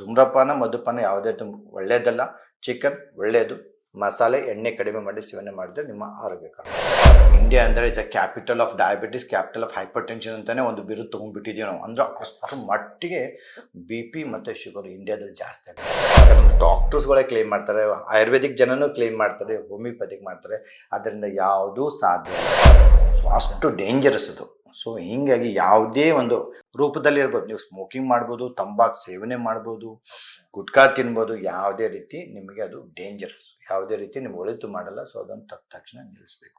ಧೂಮ್ರಪಾನ, ಮಧುಪಾನ ಯಾವುದೇ ತುಂಬ ಒಳ್ಳೆಯದಲ್ಲ ಚಿಕನ್ ಒಳ್ಳೆಯದು ಮಸಾಲೆ ಎಣ್ಣೆ ಕಡಿಮೆ ಮಾಡಿ ಸೇವನೆ ಮಾಡಿದ್ರೆ ನಿಮ್ಮ ಆರೋಗ್ಯಕರ ಇಂಡಿಯಾ ಅಂದರೆ it's a capital of diabetes capital of hypertension ಅಂತಲೇ ಒಂದು ಬಿರುದು ತೊಗೊಂಡ್ಬಿಟ್ಟಿದ್ದೀವಿ ನಾವು. ಅಂದ್ರೆ ಅಷ್ಟು ಮಟ್ಟಿಗೆ ಬಿ ಪಿ ಮತ್ತು ಶುಗರ್ ಇಂಡಿಯಾದಲ್ಲಿ ಜಾಸ್ತಿ ಆಗಿದೆ ಡಾಕ್ಟರ್ಸ್ಗಳೇ ಕ್ಲೇಮ್ ಮಾಡ್ತಾರೆ, ಆಯುರ್ವೇದಿಕ್ ಜನನೂ ಕ್ಲೇಮ್ ಮಾಡ್ತಾರೆ ಹೋಮಿಯೋಪತಿಕ್ ಮಾಡ್ತಾರೆ. ಅದರಿಂದ ಯಾವುದೂ ಸಾಧ್ಯ ಸೊ ಅಷ್ಟು ಡೇಂಜರಸ್ ಅದು. ಸೊ ಹೀಗಾಗಿ ಯಾವುದೇ ಒಂದು ರೂಪದಲ್ಲಿ ಇರ್ಬೋದು. ನೀವು ಸ್ಮೋಕಿಂಗ್ ಮಾಡ್ಬೋದು, ತಂಬಾಕ್ ಸೇವನೆ ಮಾಡ್ಬೋದು, ಗುಟ್ಕಾ ತಿನ್ಬೋದು, ಯಾವುದೇ ರೀತಿ ನಿಮಗೆ ಅದು ಡೇಂಜರಸ್ ಯಾವುದೇ ರೀತಿ ನಿಮ್ಗೆ ಒಳಿತು ಮಾಡಲ್ಲ. ಸೊ ಅದನ್ನು ತಕ್ಕ ತಕ್ಷಣ ನಿಲ್ಲಿಸಬೇಕು.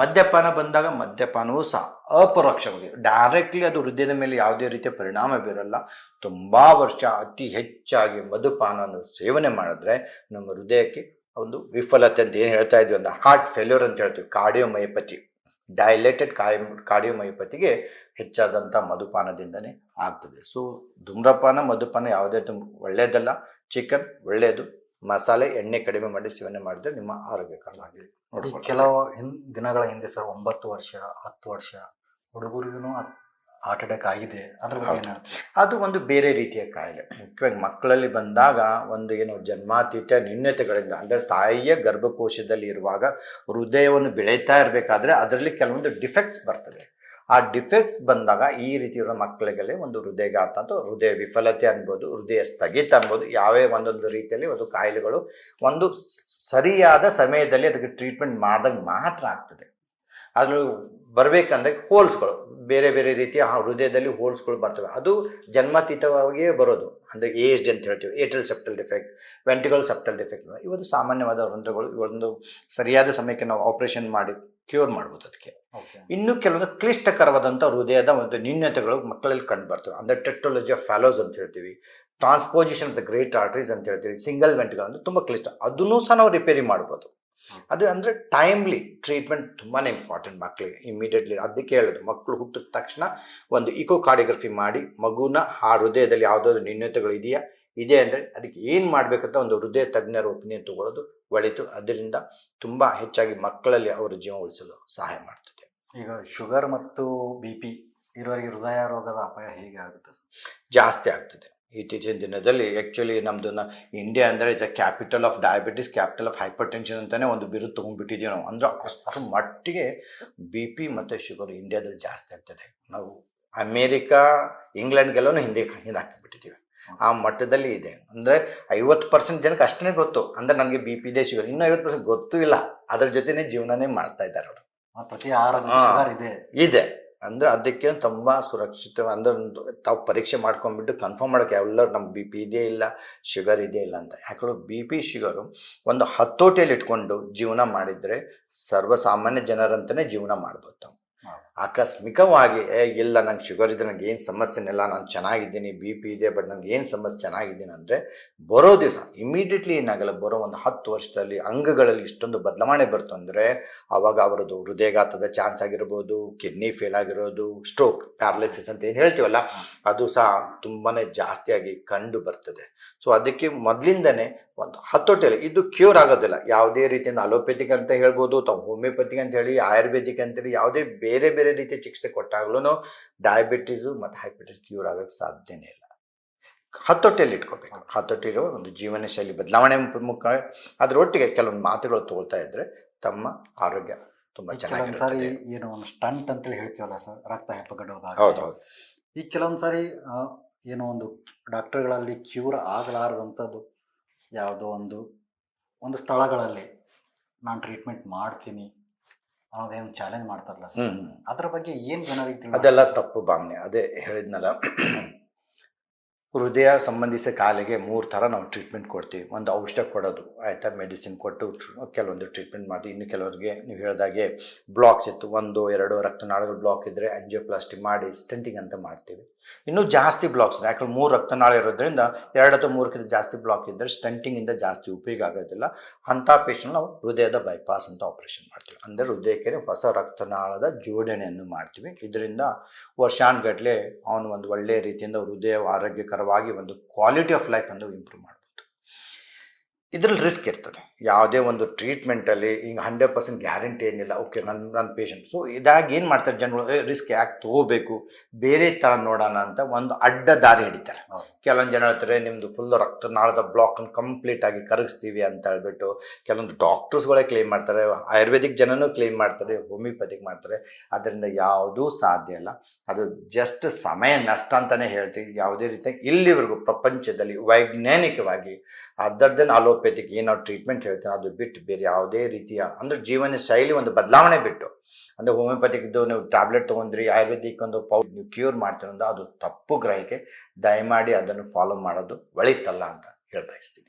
ಮದ್ಯಪಾನ ಬಂದಾಗ ಮದ್ಯಪಾನವೂ ಸಹ ಅಪರೋಕ್ಷವಾಗಿ ಡೈರೆಕ್ಟ್ಲಿ ಅದು ಹೃದಯದ ಮೇಲೆ ಯಾವುದೇ ರೀತಿಯ ಪರಿಣಾಮ ಬೀರಲ್ಲ. ತುಂಬ ವರ್ಷ ಅತಿ ಹೆಚ್ಚಾಗಿ ಮಧುಪಾನವನ್ನು ಸೇವನೆ ಮಾಡಿದ್ರೆ ನಮ್ಮ ಹೃದಯಕ್ಕೆ ಒಂದು ವಿಫಲತೆ ಅಂತ ಏನು ಹೇಳ್ತಾ ಇದ್ವಿ? ಒಂದು ಹಾರ್ಟ್ ಫೇಲ್ಯೂರ್ ಅಂತ ಹೇಳ್ತೀವಿ. ಕಾರ್ಡಿಯೋಮಯೋಪತಿ ಡೈಲೇಟೆಡ್ ಕಾಯ್ ಕಾರ್ಡಿಯೋಮಯೋಪತಿಗೆ ಹೆಚ್ಚಾದಂಥ ಮಧುಪಾನದಿಂದನೇ ಆಗ್ತದೆ. ಸೊ ಧೂಮ್ರಪಾನ ಮಧುಪಾನ ಯಾವುದೇ ತುಂಬ ಒಳ್ಳೆಯದಲ್ಲ ಚಿಕನ್ ಒಳ್ಳೆಯದು ಮಸಾಲೆ ಎಣ್ಣೆ ಕಡಿಮೆ ಮಾಡಿ ಸೇವನೆ ಮಾಡಿದ್ರೆ ನಿಮ್ಮ ಆರೋಗ್ಯಕರವಾಗಿ. ಕೆಲವು ದಿನಗಳ ಹಿಂದೆ ಸರ್ ಒಂಬತ್ತು ವರ್ಷ ಹತ್ತು ವರ್ಷ ಹುಡುಗರಿಗೂ ಹಾರ್ಟ್ ಅಟ್ಯಾಕ್ ಆಗಿದೆ ಅದ್ರ ಬಗ್ಗೆ. ಅದು ಒಂದು ಬೇರೆ ರೀತಿಯ ಕಾಯಿಲೆ. ಮುಖ್ಯವಾಗಿ ಮಕ್ಕಳಲ್ಲಿ ಬಂದಾಗ ಒಂದು ಏನು ಜನ್ಮಾತೀತ ನ್ಯೂನ್ಯತೆಗಳಿಂದ ಅಂದರೆ ತಾಯಿಯ ಗರ್ಭಕೋಶದಲ್ಲಿ ಇರುವಾಗ ಹೃದಯವನ್ನು ಬೆಳೀತಾ ಇರಬೇಕಾದ್ರೆ ಅದರಲ್ಲಿ ಕೆಲವೊಂದು ಡಿಫೆಕ್ಟ್ಸ್ ಬರ್ತದೆ. ಆ ಡಿಫೆಕ್ಟ್ಸ್ ಬಂದಾಗ ಈ ರೀತಿ ಇರೋ ಮಕ್ಕಳಿಗೆಲ್ಲ ಒಂದು ಹೃದಯಘಾತ ಅಥವಾ ಹೃದಯ ವಿಫಲತೆ ಅನ್ಬೋದು ಹೃದಯ ಸ್ಥಗಿತ ಅನ್ಬೋದು ಯಾವೇ ಒಂದೊಂದು ರೀತಿಯಲ್ಲಿ ಒಂದು ಕಾಯಿಲೆಗಳು ಒಂದು ಸರಿಯಾದ ಸಮಯದಲ್ಲಿ ಅದಕ್ಕೆ ಟ್ರೀಟ್ಮೆಂಟ್ ಮಾಡಿದಾಗ ಮಾತ್ರ ಆಗ್ತದೆ. ಅದು ಬರಬೇಕಂದ್ರೆ ಹೋಲ್ಸ್ಗಳು. ಬೇರೆ ಬೇರೆ ರೀತಿಯ ಆ ಹೃದಯದಲ್ಲಿ ಹೋಲ್ಸ್ಗಳು ಬರ್ತವೆ. ಅದು ಜನ್ಮತೀತವಾಗಿಯೇ ಬರೋದು. ಅಂದರೆ ಏಜ್ಡ್ ಅಂತ ಹೇಳ್ತೀವಿ. Atrial septal defect ventricular septal defect ಇವತ್ತು ಸಾಮಾನ್ಯವಾದ ರಂಧ್ರಗಳು. ಇವೊಂದು ಸರಿಯಾದ ಸಮಯಕ್ಕೆ ನಾವು ಆಪರೇಷನ್ ಮಾಡಿ ಕ್ಯೂರ್ ಮಾಡ್ಬೋದು ಅದಕ್ಕೆ. ಇನ್ನು ಕೆಲವೊಂದು ಕ್ಲಿಷ್ಟಕರವಾದಂಥ ಹೃದಯದ ಒಂದು ನ್ಯೂನ್ಯತೆಗಳು ಮಕ್ಕಳಲ್ಲಿ ಕಂಡು ಬರ್ತವೆ. ಅಂದರೆ ಟೆಕ್ನಾಲಜಿ ಆಫ್ ಫ್ಯಾಲೋಸ್ ಅಂತ ಹೇಳ್ತೀವಿ. Transposition of the great arteries ಅಂತ ಹೇಳ್ತೀವಿ. ಸಿಂಗಲ್ ವೆಂಟ್ಗಳು ಅಂದರೆ ತುಂಬ ಕ್ಲಿಷ್ಟ. ಅದನ್ನೂ ಸಹ ನಾವು ರಿಪೇರಿ ಮಾಡ್ಬೋದು. ಅದು ಅಂದರೆ ಟೈಮ್ಲಿ ಟ್ರೀಟ್ಮೆಂಟ್ ತುಂಬಾ ಇಂಪಾರ್ಟೆಂಟ್ ಮಕ್ಕಳಿಗೆ ಇಮಿಡಿಯೇಟ್ಲಿ ಅದಕ್ಕೆ ಹೇಳೋದು. ಮಕ್ಕಳು ಹುಟ್ಟಿದ ತಕ್ಷಣ ಒಂದು ಇಕೋ ಕಾರ್ಡಿಯೋಗ್ರಫಿ ಮಾಡಿ ಮಗುನ ಆ ಹೃದಯದಲ್ಲಿ ಯಾವುದಾದ್ರು ನ್ಯೂನ್ಯತೆಗಳು ಇದೆಯಾ? ಇದೆ ಅಂದರೆ ಅದಕ್ಕೆ ಏನು ಮಾಡಬೇಕಂತ ಒಂದು ಹೃದಯ ತಜ್ಞರ ಒಪಿನಿಯನ್ ತಗೊಳ್ಳೋದು ಒಳಿತು. ಅದರಿಂದ ತುಂಬ ಹೆಚ್ಚಾಗಿ ಮಕ್ಕಳಲ್ಲಿ ಅವರ ಜೀವ ಉಳಿಸಲು ಸಹಾಯ ಮಾಡ್ತದೆ. ಈಗ ಶುಗರ್ ಮತ್ತು ಬಿ ಪಿ ಇರೋರಿಗೆ ಹೃದಯ ರೋಗದ ಅಪಾಯ ಹೇಗೆ ಆಗುತ್ತೆ ಜಾಸ್ತಿ ಆಗ್ತದೆ. ಇತ್ತೀಚಿನ ದಿನದಲ್ಲಿ ಆ್ಯಕ್ಚುಲಿ ನಮ್ಮದು ಇಂಡಿಯಾ ಅಂದರೆ it's a capital of diabetes capital of hypertension ಅಂತಲೇ ಒಂದು ಬಿರುದು ತೊಗೊಂಡ್ಬಿಟ್ಟಿದ್ದೀವಿ ನಾವು. ಅಂದ್ರೆ ಅಷ್ಟು ಮಟ್ಟಿಗೆ ಬಿ ಪಿ ಮತ್ತು ಶುಗರ್ ಇಂಡಿಯಾದಲ್ಲಿ ಜಾಸ್ತಿ ಆಗ್ತದೆ. ನಾವು ಅಮೇರಿಕಾ ಇಂಗ್ಲೆಂಡ್ಗೆಲ್ಲೂ ಹಿಂದೆ ಹಿಂದೆ ಹಾಕಿಬಿಟ್ಟಿದ್ದೀವಿ ಆ ಮಟ್ಟದಲ್ಲಿ ಇದೆ. ಅಂದರೆ ಐವತ್ತು ಪರ್ಸೆಂಟ್ ಜನಕ್ಕೆ ಅಷ್ಟೇ ಗೊತ್ತು. ಅಂದರೆ ನನಗೆ ಬಿ ಪಿ ಇದೆ ಶುಗರ್ ಇನ್ನೂ ಐವತ್ತು ಪರ್ಸೆಂಟ್ ಗೊತ್ತೂ ಇಲ್ಲ. ಅದ್ರ ಜೊತೆನೇ ಜೀವನನೇ ಮಾಡ್ತಾ ಇದ್ದಾರೆ ಅವರು. ಪ್ರತಿ ಆಹಾರ. ಇದೆ. ಇದೆ. ಅಂದ್ರೆ ಅದಕ್ಕೆ ತುಂಬ ಸುರಕ್ಷಿತ, ಅಂದ್ರೆ ತಾವು ಪರೀಕ್ಷೆ ಮಾಡ್ಕೊಂಡ್ಬಿಟ್ಟು ಕನ್ಫರ್ಮ್ ಮಾಡೋಕೆ ಎಲ್ಲರೂ ನಮ್ಮ ಬಿ ಪಿ ಇದೇ ಇಲ್ಲ ಶುಗರ್ ಇದೇ ಇಲ್ಲ ಅಂತ ಯಾಕಂದ್ರೆ ಬಿ ಪಿ ಶುಗರು ಒಂದು ಹತೋಟಿಯಲ್ಲಿ ಇಟ್ಕೊಂಡು ಜೀವನ ಮಾಡಿದರೆ ಸರ್ವಸಾಮಾನ್ಯ ಜನರಂತಲೇ ಜೀವನ ಮಾಡ್ಬೋದು. ಆಕಸ್ಮಿಕವಾಗಿ, ಏ, ಇಲ್ಲ, ನಂಗೆ ಶುಗರ್ ಇದೆ, ನಂಗೆ ಏನು ಸಮಸ್ಯೆ ಇಲ್ಲ, ನಾನು ಚೆನ್ನಾಗಿದ್ದೀನಿ, ಬಿ ಪಿ ಇದೆ, ಬಟ್ ನಂಗೆ ಏನು ಸಮಸ್ಯೆ ಚೆನ್ನಾಗಿದ್ದೀನಿ ಅಂದರೆ, ಬರೋ ದಿವಸ ಇಮಿಡಿಯೇಟ್ಲಿ ಏನಾಗಲ್ಲ ಬರೋ ಒಂದು ಹತ್ತು ವರ್ಷದಲ್ಲಿ ಅಂಗಗಳಲ್ಲಿ ಇಷ್ಟೊಂದು ಬದಲಾವಣೆ ಬರ್ತು ಅಂದರೆ ಆವಾಗ ಅವರದ್ದು ಹೃದಯಘಾತದ ಚಾನ್ಸ್ ಆಗಿರ್ಬೋದು, ಕಿಡ್ನಿ ಫೇಲ್ ಆಗಿರೋದು, ಸ್ಟ್ರೋಕ್, ಪ್ಯಾರಲಿಸಿಸ್ ಅಂತ ಏನು ಹೇಳ್ತೀವಲ್ಲ, ಅದು ಸಹ ತುಂಬಾ ಜಾಸ್ತಿಯಾಗಿ ಕಂಡು ಬರ್ತದೆ. ಸೊ, ಅದಕ್ಕೆ ಮೊದಲಿಂದನೇ ಒಂದು ಹತೋಟಿಯಲ್ಲಿ ಇದು ಕ್ಯೂರ್ ಆಗೋದಿಲ್ಲ. ಯಾವುದೇ ರೀತಿಯಿಂದ ಅಲೋಪೆಥಿಕ್ ಅಂತ ಹೇಳ್ಬೋದು ಅಥವಾ ಹೋಮಿಯೋಪತಿಕ್ ಅಂತ ಹೇಳಿ ಆಯುರ್ವೇದಿಕ್ ಅಂತೇಳಿ ಯಾವುದೇ ಬೇರೆ ಬೇರೆ ರೀತಿಯ ಚಿಕಿತ್ಸೆ ಕೊಟ್ಟಾಗ್ಲೂ ಡಯಾಬಿಟೀಸು ಮತ್ತು ಹೈಪಿಟಿಸ್ ಕ್ಯೂರ್ ಆಗೋಕ್ಕೆ ಸಾಧ್ಯನೇ ಇಲ್ಲ. ಹತ್ತೊಟ್ಟಿಯಲ್ಲಿ ಇಟ್ಕೋಬೇಕು. ಹತ್ತೊಟ್ಟಿರುವ ಒಂದು ಜೀವನ ಶೈಲಿ ಬದಲಾವಣೆ ಮುಖ ಅದರೊಟ್ಟಿಗೆ ಕೆಲವೊಂದು ಮಾತುಗಳು ತಗೊಳ್ತಾ ಇದ್ರೆ ತಮ್ಮ ಆರೋಗ್ಯ ತುಂಬ ಚೆನ್ನಾಗಿ ಏನೋ ಒಂದು ಸ್ಟಂಟ್ ಅಂತೇಳಿ ಹೇಳ್ತೀವಲ್ಲ ಸರ್ ರಕ್ತ ಹೆಪ್ಪಗಡೋದಾಗ ಈ ಕೆಲವೊಂದ್ಸಾರಿ ಏನೋ ಒಂದು ಡಾಕ್ಟರ್ಗಳಲ್ಲಿ ಕ್ಯೂರ್ ಆಗಲಾರದಂಥದ್ದು ಯಾವುದೋ ಒಂದು ಒಂದು ಸ್ಥಳಗಳಲ್ಲಿ ನಾನು ಟ್ರೀಟ್ಮೆಂಟ್ ಮಾಡ್ತೀನಿ ಅನ್ನೋದೇನು ಚಾಲೆಂಜ್ ಮಾಡ್ತಾರಲ್ಲ ಸರ್. ಅದ್ರ ಬಗ್ಗೆ ಏನು ಜನರಿಗೆ ಅದೆಲ್ಲ ತಪ್ಪು ಭಾವನೆ. ಅದೇ ಹೇಳಿದ್ನಲ್ಲ ಹೃದಯ ಸಂಬಂಧಿಸಿದ ಕಾಲಿಗೆ ಮೂರು ಥರ ನಾವು ಟ್ರೀಟ್ಮೆಂಟ್ ಕೊಡ್ತೀವಿ. ಒಂದು ಔಷಧ ಕೊಡೋದು, ಆಯಿತಾ? ಮೆಡಿಸಿನ್ ಕೊಟ್ಟು ಕೆಲವೊಂದು ಟ್ರೀಟ್ಮೆಂಟ್ ಮಾಡಿ. ಇನ್ನು ಕೆಲವರಿಗೆ ನೀವು ಹೇಳಿದಾಗೆ ಬ್ಲಾಕ್ಸ್ ಇತ್ತು. ಒಂದು, ಎರಡು ರಕ್ತನಾಳಗಳು ಬ್ಲಾಕ್ ಇದ್ದರೆ ಆಂಜಿಯೋಪ್ಲಾಸ್ಟಿ ಮಾಡಿ ಸ್ಟೆಂಟಿಂಗ್ ಅಂತ ಮಾಡ್ತೀವಿ. ಇನ್ನೂ ಜಾಸ್ತಿ ಬ್ಲಾಕ್ಸ್ ಇದೆ ಯಾಕಂದ್ರೆ ಮೂರು ರಕ್ತನಾಳ ಇರೋದ್ರಿಂದ ಎರಡು ಅಥವಾ ಮೂರಕ್ಕಿಂತ ಜಾಸ್ತಿ ಬ್ಲಾಕ್ ಇದ್ದರೆ ಸ್ಟಂಟಿಂಗಿಂದ ಜಾಸ್ತಿ ಉಪಯೋಗ ಆಗೋದಿಲ್ಲ. ಅಂಥ ಪೇಷಂಟ್ ನಾವು ಹೃದಯದ ಬೈಪಾಸ್ ಅಂತ ಆಪರೇಷನ್ ಮಾಡ್ತೀವಿ. ಅಂದರೆ ಹೃದಯಕ್ಕೆ ಹೊಸ ರಕ್ತನಾಳದ ಜೋಡಣೆಯನ್ನು ಮಾಡ್ತೀವಿ. ಇದರಿಂದ ವರ್ಷಾನ್ಗಟ್ಟಲೆ ಅವನು ಒಂದು ಒಳ್ಳೆಯ ರೀತಿಯಿಂದ ಹೃದಯ ಆರೋಗ್ಯಕರವಾಗಿ ಒಂದು ಕ್ವಾಲಿಟಿ ಆಫ್ ಲೈಫ್ ಅನ್ನು ಇಂಪ್ರೂವ್ ಮಾಡ್ಬೋದು. ಇದರಲ್ಲಿ ರಿಸ್ಕ್ ಇರ್ತದೆ. ಯಾವುದೇ ಒಂದು ಟ್ರೀಟ್ಮೆಂಟಲ್ಲಿ ಹಿಂಗೆ ಹಂಡ್ರೆಡ್ ಪರ್ಸೆಂಟ್ ಗ್ಯಾರಂಟಿ ಏನಿಲ್ಲ. ಓಕೆ ನನ್ನ ನನ್ನ ಪೇಷಂಟ್ ಸೊ ಇದಾಗಿ ಏನು ಮಾಡ್ತಾರೆ ಜನಗಳು ರಿಸ್ಕ್ ಯಾಕೆ ತೊಗೋಬೇಕು? ಬೇರೆ ಥರ ನೋಡೋಣ ಅಂತ ಒಂದು ಅಡ್ಡ ದಾರಿ ಹಿಡಿತಾರೆ. ಕೆಲವೊಂದು ಜನ ಹೇಳ್ತಾರೆ ನಿಮ್ಮದು ಫುಲ್ ರಕ್ತನಾಳದ ಬ್ಲಾಕನ್ನು ಕಂಪ್ಲೀಟ್ ಆಗಿ ಕರಗಿಸ್ತೀವಿ ಅಂತ ಹೇಳ್ಬಿಟ್ಟು ಕೆಲವೊಂದು ಡಾಕ್ಟರ್ಸ್ಗಳೇ ಕ್ಲೇಮ್ ಮಾಡ್ತಾರೆ. ಆಯುರ್ವೇದಿಕ್ ಜನನೂ ಕ್ಲೇಮ್ ಮಾಡ್ತಾರೆ ಹೋಮಿಯೋಪತಿಕ್ ಮಾಡ್ತಾರೆ. ಅದರಿಂದ ಯಾವುದೂ ಸಾಧ್ಯ ಇಲ್ಲ. ಅದು ಜಸ್ಟ್ ಸಮಯ ನಷ್ಟ ಅಂತಲೇ ಹೇಳ್ತೀವಿ. ಯಾವುದೇ ರೀತಿ ಇಲ್ಲಿವರೆಗೂ ಪ್ರಪಂಚದಲ್ಲಿ ವೈಜ್ಞಾನಿಕವಾಗಿ ಅದರ್ ದೆನ್ ಏನು ಟ್ರೀಟ್ಮೆಂಟ್ ಹೇಳ್ತೀವಿ ಅದು ಬಿಟ್ಟು ಬೇರೆ ಯಾವುದೇ ರೀತಿಯ, ಅಂದರೆ ಜೀವನ ಶೈಲಿ ಒಂದು ಬದಲಾವಣೆ ಬಿಟ್ಟು. ಅಂದರೆ ಹೋಮಿಯೋಪತಿಕ್ದು ನೀವು ಟ್ಯಾಬ್ಲೆಟ್ ತೊಗೊಂಡ್ರಿ, ಆಯುರ್ವೇದಿಕ್ ಒಂದು ಪೌ, ನೀವು ಕ್ಯೂರ್ ಮಾಡ್ತೀರ ಅದು ತಪ್ಪು ಗ್ರಹಿಕೆ. ದಯಮಾಡಿ ಅದನ್ನು ಫಾಲೋ ಮಾಡೋದು ಒಳಿತಲ್ಲ ಅಂತ ಹೇಳ ಬಯಸ್ತೀನಿ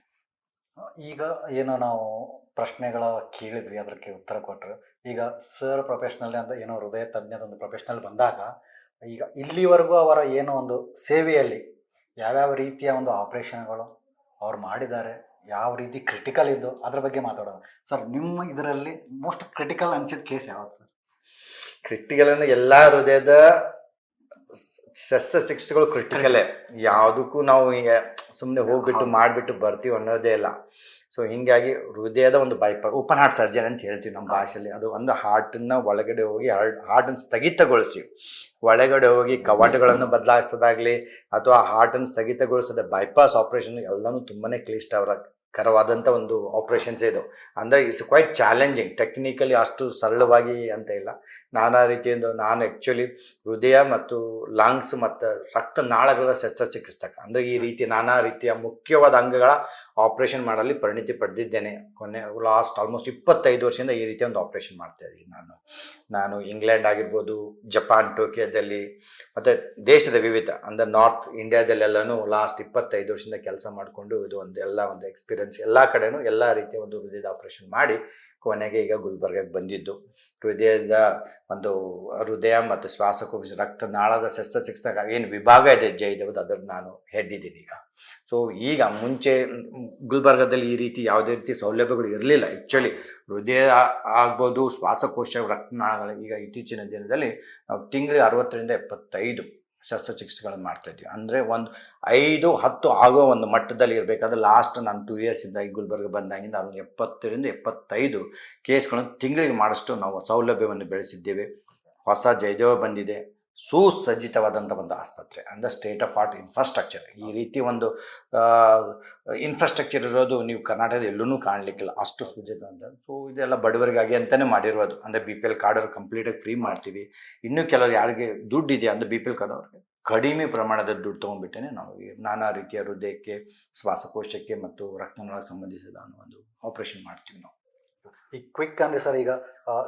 ಈಗ ಏನು ನಾವು ಪ್ರಶ್ನೆಗಳ ಕೇಳಿದ್ರಿ ಅದಕ್ಕೆ ಉತ್ತರ ಕೊಟ್ಟರು ಈಗ ಸರ್ ಪ್ರೊಫೆಷ್ನಲ್ ಅಂತ ಏನೋ ಹೃದಯ ತಜ್ಞದೊಂದು ಪ್ರೊಫೆಷ್ನಲ್ ಬಂದಾಗ, ಈಗ ಇಲ್ಲಿವರೆಗೂ ಅವರ ಏನೋ ಒಂದು ಸೇವೆಯಲ್ಲಿ ಯಾವ್ಯಾವ ರೀತಿಯ ಒಂದು ಆಪರೇಷನ್ಗಳು ಅವ್ರು ಮಾಡಿದ್ದಾರೆ ಯಾವ ರೀತಿ ಕ್ರಿಟಿಕಲ್ ಇದ್ದು ಅದ್ರ ಬಗ್ಗೆ ಮಾತಾಡೋಣ ಸರ್ ನಿಮ್ಮ ಇದರಲ್ಲಿ ಮೋಸ್ಟ್ ಕ್ರಿಟಿಕಲ್ ಅನ್ಸಿದ ಕೇಸ್ ಯಾವ್ದು ಸರ್ ಕ್ರಿಟಿಕಲ್ ಅಂದ್ರೆ ಎಲ್ಲ ಹೃದಯದ ಶಸ್ತ್ರಚಿಕಿತ್ಸೆಗಳು ಕ್ರಿಟಿಕಲೇ ಯಾವುದಕ್ಕೂ ನಾವು ಹಿಂಗೆ ಸುಮ್ಮನೆ ಹೋಗ್ಬಿಟ್ಟು. ಮಾಡಿಬಿಟ್ಟು ಬರ್ತೀವಿ ಅನ್ನೋದೇ ಇಲ್ಲ. ಸೊ ಹಿಂಗಾಗಿ ಹೃದಯದ ಒಂದು ಬೈಪಾಸ್ ಓಪನ್ ಹಾರ್ಟ್ ಸರ್ಜರಿ ಅಂತ ಹೇಳ್ತೀವಿ ನಮ್ಮ ಭಾಷೆಯಲ್ಲಿ. ಅದು ಒಂದು ಹಾರ್ಟನ್ನ ಒಳಗಡೆ ಹೋಗಿ ಹಾರ್ಟ್ ಹಾರ್ಟನ್ನು ಸ್ಥಗಿತಗೊಳಿಸಿ. ಒಳಗಡೆ ಹೋಗಿ ಕವಾಟಗಳನ್ನು ಬದಲಾಯಿಸೋದಾಗ್ಲಿ ಅಥವಾ ಹಾರ್ಟನ್ನು ಸ್ಥಗಿತಗೊಳಿಸೋದ ಬೈಪಾಸ್ ಆಪರೇಷನ್ ಎಲ್ಲನೂ ತುಂಬಾನೇ ಕ್ಲಿಷ್ಟವರ ಕರವಾದಂಥ ಒಂದು ಆಪ್ರೇಷನ್ಸ್ ಇದು. ಅಂದರೆ ಇಟ್ಸ್ ಕ್ವೈಟ್ ಚಾಲೆಂಜಿಂಗ್ ಟೆಕ್ನಿಕಲಿ ಅಷ್ಟು ಸರಳವಾಗಿ ಅಂತ ಇಲ್ಲ. ನಾನಾ ರೀತಿಯಿಂದ ನಾನು ಆ್ಯಕ್ಚುಲಿ ಹೃದಯ ಮತ್ತು ಲಂಗ್ಸ್ ಮತ್ತು ರಕ್ತನಾಳಗಳ ಶಸ್ತ್ರಚಿಕಿತ್ಸಕ. ಅಂದರೆ ಈ ರೀತಿ ನಾನಾ ರೀತಿಯ ಮುಖ್ಯವಾದ ಅಂಗಗಳ ಆಪರೇಷನ್ ಮಾಡಲಿ ಪರಿಣಿತಿ ಪಡೆದಿದ್ದೇನೆ. ಕೊನೆ ಲಾಸ್ಟ್ ಆಲ್ಮೋಸ್ಟ್ ಇಪ್ಪತ್ತೈದು ವರ್ಷದಿಂದ ಈ ರೀತಿಯ ಒಂದು ಆಪರೇಷನ್ ಮಾಡ್ತಾ ಇದ್ದೀನಿ ನಾನು. ನಾನು ಇಂಗ್ಲೆಂಡ್ ಆಗಿರ್ಬೋದು ಜಪಾನ್ ಟೋಕಿಯೋದಲ್ಲಿ ಮತ್ತು ದೇಶದ ವಿವಿಧ, ಅಂದರೆ ನಾರ್ತ್ ಇಂಡಿಯಾದಲ್ಲೆಲ್ಲನೂ ಲಾಸ್ಟ್ ಇಪ್ಪತ್ತೈದು ವರ್ಷದಿಂದ ಕೆಲಸ ಮಾಡಿಕೊಂಡು ಇದು ಒಂದು ಎಲ್ಲ ಒಂದು ಎಕ್ಸ್ಪೀರಿಯನ್ಸ್ ಎಲ್ಲ ಕಡೆನೂ ಎಲ್ಲ ರೀತಿಯ ಒಂದು ಹೃದಯದ ಆಪರೇಷನ್ ಮಾಡಿ ಕೊನೆಗೆ ಈಗ ಗುಲ್ಬರ್ಗಕ್ಕೆ ಬಂದಿದ್ದು. ಹೃದಯದ ಒಂದು ಹೃದಯ ಮತ್ತು ಶ್ವಾಸಕೋಶ ರಕ್ತನಾಳದ ಶಸ್ತ್ರಚಿಕಿತ್ಸಕ ಏನು ವಿಭಾಗ ಇದೆ ಜೈದೇವದ ಅದನ್ನು ನಾನು ಹೆಡ್ ಇದ್ದೀನಿ ಈಗ. ಸೊ ಈಗ ಮುಂಚೆ ಗುಲ್ಬರ್ಗದಲ್ಲಿ ಈ ರೀತಿ ಯಾವುದೇ ರೀತಿ ಸೌಲಭ್ಯಗಳು ಇರಲಿಲ್ಲ. ಆ್ಯಕ್ಚುಲಿ ಹೃದಯ ಆಗ್ಬೋದು, ಶ್ವಾಸಕೋಶ, ರಕ್ತನಾಳಗಳು ಈಗ ಇತ್ತೀಚಿನ ದಿನದಲ್ಲಿ ನಾವು ತಿಂಗಳಿಗೆ ಅರವತ್ತರಿಂದ ಎಪ್ಪತ್ತೈದು ಶಸ್ತ್ರಚಿಕಿತ್ಸೆಗಳನ್ನು ಮಾಡ್ತಾ ಇದ್ವಿ. ಅಂದರೆ ಒಂದು ಐದು, ಹತ್ತು ಆಗೋ ಒಂದು ಮಟ್ಟದಲ್ಲಿ ಇರಬೇಕಾದ್ರೆ ಲಾಸ್ಟ್ ನಾನು ಟೂ ಇಯರ್ಸಿಂದ ಈ ಗುಲ್ಬರ್ಗ ಬಂದಾಗಿಂದ ಅದು ಎಪ್ಪತ್ತರಿಂದ ಎಪ್ಪತ್ತೈದು ಕೇಸ್ಗಳನ್ನು ತಿಂಗಳಿಗೆ ಮಾಡಷ್ಟು ನಾವು ಸೌಲಭ್ಯವನ್ನು ಬೆಳೆಸಿದ್ದೇವೆ. ಹೊಸ ಜಯದೇವ ಬಂದಿದೆ. ಸುಸಜ್ಜಿತವಾದಂಥ ಒಂದು ಆಸ್ಪತ್ರೆ ಅಂದರೆ ಸ್ಟೇಟ್ ಆಫ್ ಆರ್ಟ್ ಇನ್ಫ್ರಾಸ್ಟ್ರಕ್ಚರ್ ಈ ರೀತಿ ಒಂದು ಇನ್ಫ್ರಾಸ್ಟ್ರಕ್ಚರ್ ಇರೋದು ನೀವು ಕರ್ನಾಟಕದ ಎಲ್ಲೂ ಕಾಣಲಿಕ್ಕಿಲ್ಲ. ಅಷ್ಟು ಸುಜಿತ ಅಂತ. ಸೊ ಇದೆಲ್ಲ ಬಡವರಿಗಾಗಿ ಅಂತಲೇ ಮಾಡಿರೋದು. ಅಂದರೆ ಬಿ ಪಿ ಎಲ್ ಕಾರ್ಡ್ ಅವ್ರು ಕಂಪ್ಲೀಟಾಗಿ ಫ್ರೀ ಮಾಡ್ತೀವಿ. ಇನ್ನೂ ಕೆಲವರು ಯಾರಿಗೆ ದುಡ್ಡು ಇದೆಯಾ ಅಂದರೆ ಬಿ ಪಿ ಎಲ್ ಕಾರ್ಡ್ ಅವ್ರಿಗೆ ಕಡಿಮೆ ಪ್ರಮಾಣದ ದುಡ್ಡು ತೊಗೊಂಡ್ಬಿಟ್ಟೇ ನಾವು. ನಾನಾ ರೀತಿಯ ಹೃದಯಕ್ಕೆ, ಶ್ವಾಸಕೋಶಕ್ಕೆ ಮತ್ತು ರಕ್ತನಾಳ ಸಂಬಂಧಿಸಿದ ಅನ್ನೋ ಒಂದು ಆಪರೇಷನ್ ಮಾಡ್ತೀವಿ ನಾವು. ಈಗ ಕ್ವಿಕ್ ಅಂದರೆ ಸರ್ ಈಗ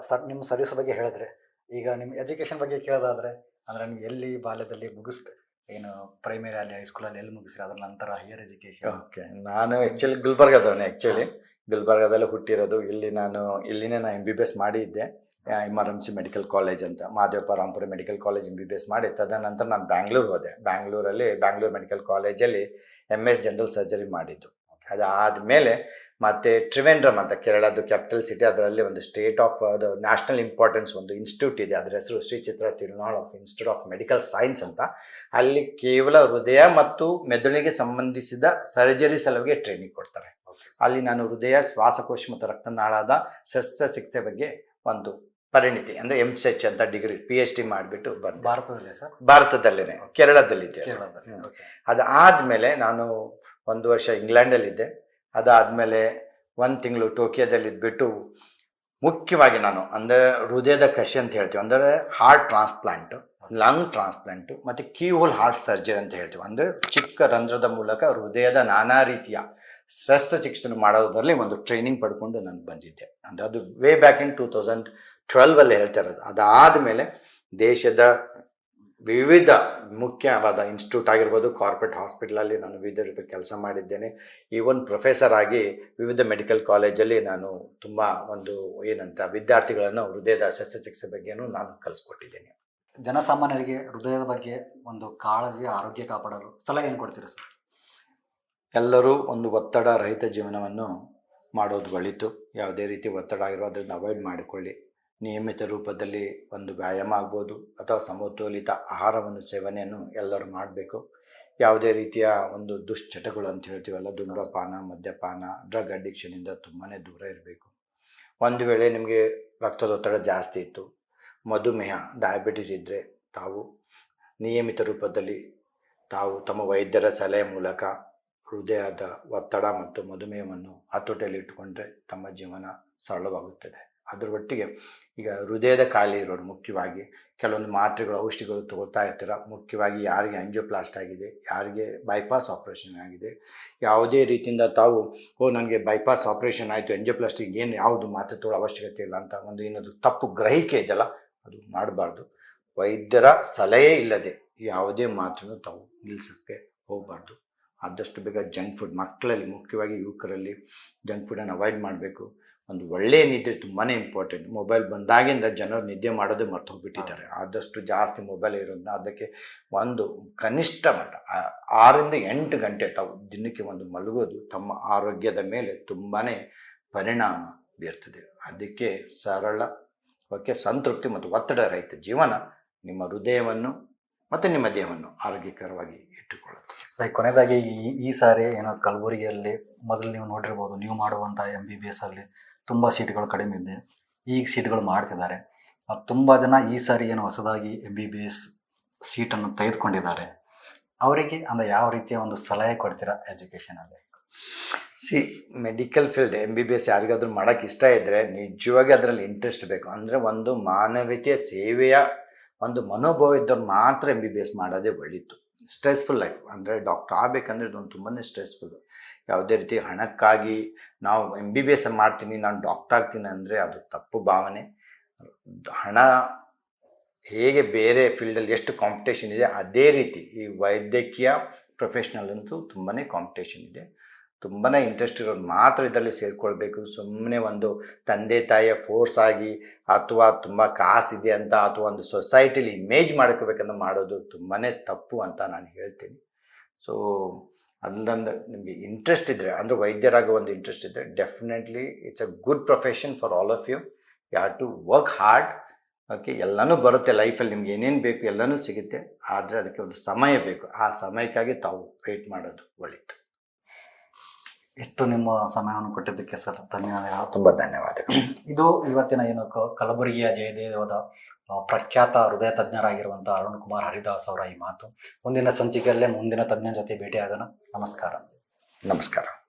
ಸರ್ ನಿಮ್ಮ ಸರ್ವಿಸ್ ಬಗ್ಗೆ ಹೇಳಿದ್ರೆ, ಈಗ ನಿಮ್ಮ ಎಜುಕೇಷನ್ ಬಗ್ಗೆ ಕೇಳೋದಾದ್ರೆ ಅಂದ್ರೆ ನೀವು ಎಲ್ಲಿ ಬಾಲ್ಯದಲ್ಲಿ ಮುಗಿಸ್ ಏನು ಪ್ರೈಮರಿ ಅಲ್ಲಿ ಹೈಸ್ಕೂಲಲ್ಲಿ ಎಲ್ಲಿ ಮುಗಿಸ್ರಿ? ಅದ್ರ ನಂತರ ಹೈಯರ್ ಎಜುಕೇಶನ್ ಓಕೆ ನಾನು ಆ್ಯಕ್ಚುಲಿ ಗುಲ್ಬರ್ಗದವನೇ ಆ್ಯಕ್ಚುಲಿ ಗುಲ್ಬರ್ಗದಲ್ಲಿ ಹುಟ್ಟಿರೋದು. ಇಲ್ಲಿ ನಾನು ಇಲ್ಲಿನೇ ನಾನು ಎಂ ಬಿ ಬಿ ಎಸ್ ಮಾಡಿದ್ದೆ. M R M C medical college ಅಂತ. Mahadevappa Rampura medical college M B B S ಮಾಡಿ ತದನಂತರ ನಾನು ಬ್ಯಾಂಗ್ಳೂರ್ ಹೋದೆ. ಬ್ಯಾಂಗ್ಳೂರಲ್ಲಿ ಬ್ಯಾಂಗ್ಳೂರ್ ಮೆಡಿಕಲ್ ಕಾಲೇಜಲ್ಲಿ ಎಂ ಎಸ್ ಜನರಲ್ ಸರ್ಜರಿ ಮಾಡಿದ್ದು. ಅದಾದಮೇಲೆ ಮತ್ತು ಟ್ರಿವೆಂಡ್ರಮ್ ಅಂತ ಕೇರಳದ್ದು ಕ್ಯಾಪಿಟಲ್ ಸಿಟಿ ಅದರಲ್ಲಿ ಒಂದು ಸ್ಟೇಟ್ ಆಫ್ ಅದು ನ್ಯಾಷನಲ್ ಇಂಪಾರ್ಟೆನ್ಸ್ ಒಂದು ಇನ್ಸ್ಟಿಟ್ಯೂಟ್ ಇದೆ. ಅದರ ಹೆಸರು Shri Chitra Tirunal of institute of medical science ಅಂತ. ಅಲ್ಲಿ ಕೇವಲ ಹೃದಯ ಮತ್ತು ಮೆದುಳಿಗೆ ಸಂಬಂಧಿಸಿದ ಸರ್ಜರಿ ಸಲುವಿಗೆ ಟ್ರೈನಿಂಗ್ ಕೊಡ್ತಾರೆ. ಅಲ್ಲಿ ನಾನು ಹೃದಯ ಶ್ವಾಸಕೋಶ ಮತ್ತು ರಕ್ತನಾಳದ ಶಸ್ತ್ರಚಿಕಿತ್ಸೆ ಬಗ್ಗೆ ಒಂದು ಪರಿಣಿತಿ ಅಂದರೆ ಎಂ ಸಿ ಎಚ್ ಅಂತ ಡಿಗ್ರಿ ಪಿ ಎಚ್ ಡಿ ಮಾಡಿಬಿಟ್ಟು ಬಂದೆ. ಭಾರತದಲ್ಲೇ ಸರ್? ಭಾರತದಲ್ಲೇ ಕೇರಳದಲ್ಲಿದ್ದೆ ಅದು. ಅದಾದಮೇಲೆ ನಾನು ಒಂದು ವರ್ಷ ಇಂಗ್ಲೆಂಡಲ್ಲಿದ್ದೆ ಅದಾದಮೇಲೆ ಒಂದು ತಿಂಗಳು ಟೋಕಿಯೋದಲ್ಲಿ ಇದ್ಬಿಟ್ಟು ಮುಖ್ಯವಾಗಿ ನಾನು ಅಂದರೆ ಹೃದಯದ ಕಷಿ ಅಂತ ಹೇಳ್ತೀವಿ. ಅಂದರೆ ಹಾರ್ಟ್ ಟ್ರಾನ್ಸ್ಪ್ಲಾಂಟ್ ಲಂಗ್ ಟ್ರಾನ್ಸ್ಪ್ಲಾಂಟು ಮತ್ತು ಕೀ ಹೋಲ್ ಹಾರ್ಟ್ ಸರ್ಜರಿ ಅಂತ ಹೇಳ್ತೀವಿ. ಅಂದರೆ ಚಿಕ್ಕ ರಂಧ್ರದ ಮೂಲಕ ಹೃದಯದ ನಾನಾ ರೀತಿಯ ಶಸ್ತ್ರಚಿಕಿತ್ಸೆ ಮಾಡೋದರಲ್ಲಿ ಒಂದು ಟ್ರೈನಿಂಗ್ ಪಡ್ಕೊಂಡು ನಾನು ಬಂದಿದ್ದೆ. ಅಂದರೆ ಅದು way back in two thousand ಟ್ವೆಲ್ವಲ್ಲಿ ಹೇಳ್ತಾ ಇರೋದು. ಅದಾದಮೇಲೆ ದೇಶದ ವಿವಿಧ ಮುಖ್ಯವಾದ ಇನ್ಸ್ಟಿಟ್ಯೂಟ್ ಆಗಿರ್ಬೋದು ಕಾರ್ಪೊರೇಟ್ ಹಾಸ್ಪಿಟ್ಲಲ್ಲಿ ನಾನು ವಿವಿಧ ರೀತಿ ಕೆಲಸ ಮಾಡಿದ್ದೇನೆ. ಈವನ್ ಪ್ರೊಫೆಸರ್ ಆಗಿ ವಿವಿಧ ಮೆಡಿಕಲ್ ಕಾಲೇಜಲ್ಲಿ ನಾನು ತುಂಬ ಒಂದು ಏನಂತ ವಿದ್ಯಾರ್ಥಿಗಳನ್ನು ಹೃದಯದ ಶಸ್ತ್ರಚಿಕಿತ್ಸೆ ಬಗ್ಗೆನೂ ನಾನು ಕಲಿಸ್ಕೊಟ್ಟಿದ್ದೇನೆ. ಜನಸಾಮಾನ್ಯರಿಗೆ ಹೃದಯದ ಬಗ್ಗೆ ಒಂದು ಕಾಳಜಿ ಆರೋಗ್ಯ ಕಾಪಾಡಲು ಸಲಹೆ ಏನು ಕೊಡ್ತೀರಾ ಸರ್? ಎಲ್ಲರೂ ಒಂದು ಒತ್ತಡ ರಹಿತ ಜೀವನವನ್ನು ಮಾಡೋದು ಒಳಿತು. ಯಾವುದೇ ರೀತಿ ಒತ್ತಡ ಆಗಿರೋ ಅದರಿಂದ ಅವಾಯ್ಡ್ ಮಾಡಿಕೊಳ್ಳಿ. ನಿಯಮಿತ ರೂಪದಲ್ಲಿ ಒಂದು ವ್ಯಾಯಾಮ ಆಗ್ಬೋದು ಅಥವಾ ಸಮತೋಲಿತ ಆಹಾರವನ್ನು ಸೇವನೆಯನ್ನು ಎಲ್ಲರೂ ಮಾಡಬೇಕು. ಯಾವುದೇ ರೀತಿಯ ಒಂದು ದುಶ್ಚಟಗಳು ಅಂತ ಹೇಳ್ತೀವಲ್ಲ ಧೂಮ್ರಪಾನ ಮದ್ಯಪಾನ, ಡ್ರಗ್ ಅಡಿಕ್ಷನಿಂದ ತುಂಬಾ ದೂರ ಇರಬೇಕು. ಒಂದು ವೇಳೆ ನಿಮಗೆ ರಕ್ತದೊತ್ತಡ ಜಾಸ್ತಿ ಇತ್ತು, ಮಧುಮೇಹ ಡಯಾಬಿಟಿಸ್ ಇದ್ದರೆ ತಾವು ನಿಯಮಿತ ರೂಪದಲ್ಲಿ ತಾವು ತಮ್ಮ ವೈದ್ಯರ ಸಲಹೆ ಮೂಲಕ ಹೃದಯದ ಒತ್ತಡ ಮತ್ತು ಮಧುಮೇಹವನ್ನು ಹತೋಟಿಯಲ್ಲಿ ಇಟ್ಟುಕೊಂಡ್ರೆ ತಮ್ಮ ಜೀವನ ಸರಳವಾಗುತ್ತದೆ. ಅದರ ಒಟ್ಟಿಗೆ ಈಗ ಹೃದಯದ ಖಾಲಿ ಇರೋರು ಮುಖ್ಯವಾಗಿ ಕೆಲವೊಂದು ಮಾತ್ರೆಗಳು, ಔಷಧಿಗಳು ತಗೊಳ್ತಾ ಇರ್ತೀರ. ಮುಖ್ಯವಾಗಿ ಯಾರಿಗೆ ಆಂಜಿಯೋಪ್ಲಾಸ್ಟ್ ಆಗಿದೆ, ಯಾರಿಗೆ ಬೈಪಾಸ್ ಆಪ್ರೇಷನ್ ಆಗಿದೆ. ಯಾವುದೇ ರೀತಿಯಿಂದ ತಾವು, ಓ, ನನಗೆ ಬೈಪಾಸ್ ಆಪ್ರೇಷನ್ ಆಯಿತು ಎಂಜೋಪ್ಲಾಸ್ಟಿಗೆ ಏನು ಯಾವುದು ಮಾತ್ರೆ ತಗೊಳ್ಳೋ ಅವಶ್ಯಕತೆ ಇಲ್ಲ ಅಂತ ಒಂದು ಏನದು ತಪ್ಪು ಗ್ರಹಿಕೆ ಇದೆಯಲ್ಲ, ಅದು ಮಾಡಬಾರ್ದು. ವೈದ್ಯರ ಸಲಹೆ ಇಲ್ಲದೆ ಯಾವುದೇ ಮಾತ್ರೆನೂ ತಾವು ನಿಲ್ಲಿಸೋಕ್ಕೆ ಹೋಗಬಾರ್ದು. ಆದಷ್ಟು ಬೇಗ ಜಂಕ್ ಫುಡ್, ಮಕ್ಕಳಲ್ಲಿ ಮುಖ್ಯವಾಗಿ ಯುವಕರಲ್ಲಿ ಜಂಕ್ ಫುಡನ್ನು ಅವಾಯ್ಡ್ ಮಾಡಬೇಕು. ಒಂದು ಒಳ್ಳೆಯ ನಿದ್ರೆ ತುಂಬಾ ಇಂಪಾರ್ಟೆಂಟ್ ಮೊಬೈಲ್ ಬಂದಾಗಿಂದ ಜನರು ನಿದ್ದೆ ಮಾಡೋದೇ ಮರ್ತು ಹೋಗ್ಬಿಟ್ಟಿದ್ದಾರೆ. ಆದಷ್ಟು ಜಾಸ್ತಿ ಮೊಬೈಲ್ ಇರೋದನ್ನ ಅದಕ್ಕೆ ಒಂದು ಕನಿಷ್ಠ ಮಟ್ಟ ಆರಿಂದ ಆರರಿಂದ ಎಂಟು ಗಂಟೆ ತಾವು ದಿನಕ್ಕೆ ಒಂದು ಮಲಗೋದು ತಮ್ಮ ಆರೋಗ್ಯದ ಮೇಲೆ ತುಂಬಾ ಪರಿಣಾಮ ಬೀರ್ತದೆ. ಅದಕ್ಕೆ ಸರಳ ಓಕೆ ಸಂತೃಪ್ತಿ ಮತ್ತು ಒತ್ತಡ ರಹಿತ ಜೀವನ ನಿಮ್ಮ ಹೃದಯವನ್ನು ಮತ್ತು ನಿಮ್ಮ ದೇಹವನ್ನು ಆರೋಗ್ಯಕರವಾಗಿ ಇಟ್ಟುಕೊಳ್ಳುತ್ತೆ. ಸರಿ ಕೊನೆಯದಾಗಿ ಈ ಈ ಸಾರಿ ಏನೋ ಕಲಬುರಗಿಯಲ್ಲಿ ಮೊದಲು ನೀವು ನೋಡಿರ್ಬೋದು ನೀವು ಮಾಡುವಂಥ ಎಂ ಬಿ ಬಿ ಎಸ್ ಅಲ್ಲಿ ತುಂಬ ಸೀಟ್ಗಳು ಕಡಿಮೆ ಇದೆ. ಈಗ ಸೀಟ್ಗಳು ಮಾಡ್ತಿದ್ದಾರೆ. ತುಂಬ ಜನ ಈ ಸಾರಿ ಏನು ಹೊಸದಾಗಿ ಎಂ ಬಿ ಬಿ ಎಸ್ ಸೀಟನ್ನು ತೆಗೆದುಕೊಂಡಿದ್ದಾರೆ. ಅವರಿಗೆ ಅಂದರೆ ಯಾವ ರೀತಿಯ ಒಂದು ಸಲಹೆ ಕೊಡ್ತೀರಾ ಎಜುಕೇಷನಲ್ಲಿ C medical field M B B S ಯಾರಿಗಾದ್ರೂ ಮಾಡೋಕ್ಕೆ ಇಷ್ಟ ಇದ್ದರೆ ನಿಜವಾಗಿ ಅದರಲ್ಲಿ ಇಂಟ್ರೆಸ್ಟ್ ಬೇಕು. ಅಂದರೆ ಒಂದು ಮಾನವೀಯತೆಯ ಸೇವೆಯ ಒಂದು ಮನೋಭಾವ ಇದ್ದವ್ರು ಮಾತ್ರ ಎಂ ಬಿ ಬಿ ಎಸ್ ಮಾಡೋದೇ ಒಳ್ಳಿತ್ತು ಸ್ಟ್ರೆಸ್ಫುಲ್ ಲೈಫ್ ಅಂದರೆ ಡಾಕ್ಟರ್ ಆಗಬೇಕಂದ್ರೆ ಇದೊಂದು ತುಂಬಾ ಸ್ಟ್ರೆಸ್ಫುಲ್ ಯಾವುದೇ ರೀತಿ ಹಣಕ್ಕಾಗಿ ನಾವು ಎಂ ಬಿ ಬಿ ಎಸ್ ಮಾಡ್ತೀನಿ, ನಾನು ಡಾಕ್ಟರ್ ಆಗ್ತೀನಿ ಅಂದರೆ ಅದು ತಪ್ಪು ಭಾವನೆ. ಹಣ ಹೇಗೆ ಬೇರೆ ಫೀಲ್ಡಲ್ಲಿ ಎಷ್ಟು ಕಾಂಪಿಟೇಷನ್ ಇದೆ, ಅದೇ ರೀತಿ ಈ ವೈದ್ಯಕೀಯ ಪ್ರೊಫೆಷ್ನಲ್ ಅಂತೂ ತುಂಬಾ ಕಾಂಪಿಟೇಷನ್ ಇದೆ. ತುಂಬಾ ಇಂಟ್ರೆಸ್ಟ್ ಇರೋರು ಮಾತ್ರ ಇದರಲ್ಲಿ ಸೇರಿಕೊಳ್ಬೇಕು. ಸುಮ್ಮನೆ ಒಂದು ತಂದೆ ತಾಯಿಯ ಫೋರ್ಸ್ ಆಗಿ ಅಥವಾ ತುಂಬ ಕಾಸಿದೆ ಅಂತ ಅಥವಾ ಒಂದು ಸೊಸೈಟಿಲಿ ಇಮೇಜ್ ಮಾಡ್ಕೋಬೇಕಂತ ಮಾಡೋದು ತುಂಬಾ ತಪ್ಪು ಅಂತ ನಾನು ಹೇಳ್ತೀನಿ. ಸೊ ಅಂದಂದು ನಿಮಗೆ ಇಂಟ್ರೆಸ್ಟ್ ಇದ್ದರೆ ಅಂದರೆ ವೈದ್ಯರಾಗೋ ಒಂದು ಇಂಟ್ರೆಸ್ಟ್ ಇದ್ದರೆ definitely it's a good profession for all of you you have to work hard okay ಎಲ್ಲನೂ ಬರುತ್ತೆ ಲೈಫಲ್ಲಿ ನಿಮ್ಗೆ ಏನೇನು ಬೇಕು ಎಲ್ಲನೂ ಸಿಗುತ್ತೆ. ಆದರೆ ಅದಕ್ಕೆ ಒಂದು ಸಮಯ ಬೇಕು. ಆ ಸಮಯಕ್ಕಾಗಿ ತಾವು ವೆಯ್ಟ್ ಮಾಡೋದು ಒಳಿತು. ಇಷ್ಟು ನಿಮ್ಮ ಸಮಯವನ್ನು ಕೊಟ್ಟಿದ್ದಕ್ಕೆ ಸರ್ ಧನ್ಯವಾದಗಳು. ತುಂಬ ಧನ್ಯವಾದಗಳು. ಇದು ಇವತ್ತಿನ ಏನು ಕಲಬುರಗಿಯ ಜಯದೇವದ ಪ್ರಖ್ಯಾತ ಹೃದಯ ತಜ್ಞರಾಗಿರುವಂಥ ಅರುಣ್ ಕುಮಾರ್ ಹರಿದಾಸ್ ಅವರ ಈ ಮಾತು. ಮುಂದಿನ ಸಂಚಿಕೆಯಲ್ಲೇ ಮುಂದಿನ ತಜ್ಞ ಜೊತೆ ಭೇಟಿಯಾಗೋಣ. ನಮಸ್ಕಾರ. ನಮಸ್ಕಾರ.